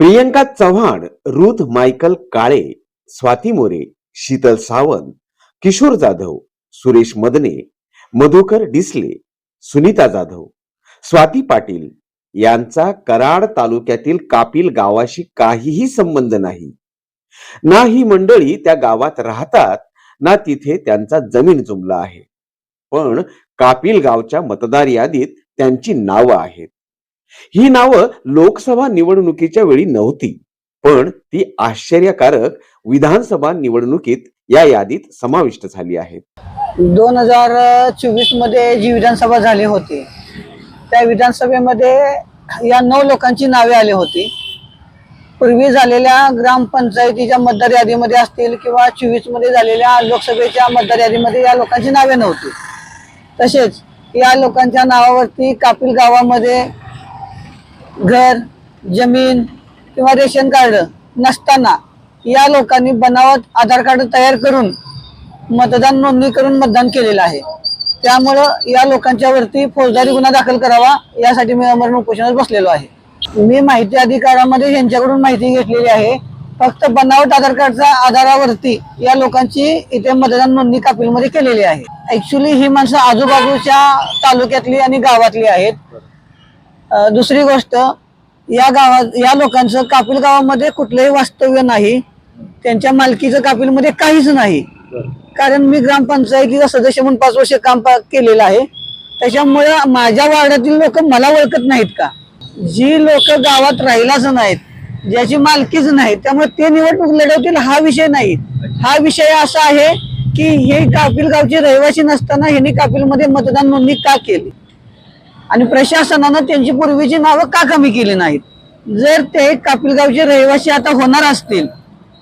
Priyanka Chavan Ruth Michael Kale Swati More Sheetal Sawant Kishor Jadhav Suresh Madane Madhukar Disale Sunita Jadhav Swati Patil यांचा कराड तालुक्यातील कापिल गावाशी काहीही संबंध नाही. ना ही मंडळी त्या गावात राहतात ना तिथे त्यांचा जमीन जुमला आहे. पण कापिल गावच्या मतदार यादीत त्यांची नावं आहेत. ही नावं लोकसभा निवडणुकीच्या वेळी नव्हती पण ती आश्चर्यकारक विधानसभा निवडणुकीत या यादीत समाविष्ट झाली आहेत. दोन हजार चोवीसमध्ये जी विधानसभा झाली होती त्या विधानसभेमध्ये या नऊ लोकांची नावे आली होती. पूर्वी झालेल्या ग्रामपंचायतीच्या मतदार यादीमध्ये असतील किंवा चोवीसमध्ये झालेल्या लोकसभेच्या मतदार यादीमध्ये या लोकांची नावे नव्हती. तसेच या लोकांच्या नावावरती कापिल गावामध्ये घर जमीन किंवा रेशन कार्ड नसताना या लोकांनी बनावट आधार कार्ड तयार करून मतदान नोंदणी करून मतदान केलेलं आहे. त्यामुळं या लोकांच्यावरती फौजदारी गुन्हा दाखल करावा यासाठी मी अमरण उपोषणात बसलेलो आहे. मी माहिती अधिकारामध्ये यांच्याकडून माहिती घेतलेली आहे. फक्त बनावट आधार कार्डच्या आधारावरती या लोकांची इथे मतदान नोंदणी कापिलमध्ये केलेली आहे. ऍक्च्युली ही माणसं आजूबाजूच्या तालुक्यातली आणि गावातली आहेत. दुसरी गोष्ट या गावात या लोकांचं कापिल गावामध्ये कुठलंही वास्तव्य नाही. त्यांच्या मालकीचं कापिलमध्ये काहीच नाही. कारण मी ग्रामपंचायतीचा सदस्य म्हणून पाच वर्ष काम पा- केलेलं आहे. त्याच्यामुळे माझ्या वार्डातील लोक मला ओळखत नाहीत का? जी लोक गावात राहिलाच नाहीत ज्याची मालकीच नाही त्यामुळे ते निवडणूक लढवतील हा विषय नाही. हा विषय असा आहे की हे कापिल गावचे रहिवासी नसताना ह्यांनी कापिलमध्ये मतदान नोंदणी का केली? आणि प्रशासनानं त्यांची पूर्वीची नावं का कमी केली नाहीत? जर ते कापिलगावचे रहिवासी आता होणार असतील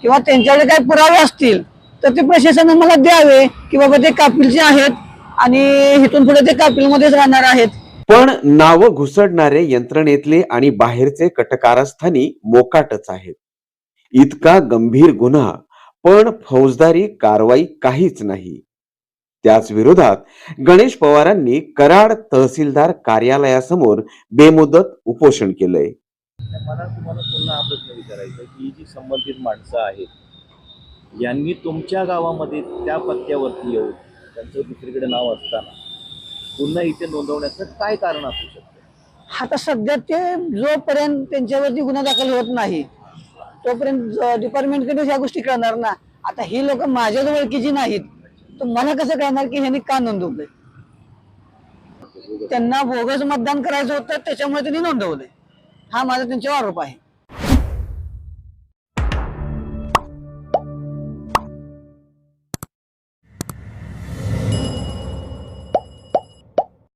किंवा त्यांच्याकडे काही पुरावे असतील तर ते प्रशासनानं मला द्यावे की बाबा ते कापिलचे आहेत आणि इथून पुढे ते कापिलमध्येच राहणार आहेत. पण नावं घुसडणारे यंत्रणेतले आणि बाहेरचे कटकारस्थानी मोकाटच आहेत. इतका गंभीर गुन्हा पण फौजदारी कारवाई काहीच नाही. त्याच विरोधात गणेश पवारांनी कराड तहसीलदार कार्यालयासमोर बेमुदत उपोषण केलंय. मला तुम्हाला पुन्हा हा प्रश्न विचारायचा की ही जी संबंधित माणसं आहेत यांनी तुमच्या गावामध्ये त्या पत्त्यावरती येऊन त्यांचं दुसरीकडे नाव असताना पुन्हा इथे नोंदवण्याचं काय कारण असू शकतं? आता सध्या ते जोपर्यंत त्यांच्यावरती गुन्हा दाखल होत नाही तोपर्यंत डिपार्टमेंटकडे ह्या गोष्टी कळणार ना. आता ही लोक माझ्याच ओळखीची नाहीत तर मला कसं कळणार की ह्यांनी का नोंदवलंय? त्यांना बोगस मतदान करायचं होतं त्याच्यामुळे त्यांनी नोंदवलंय. हा माझा त्यांच्यावर आरोप आहे.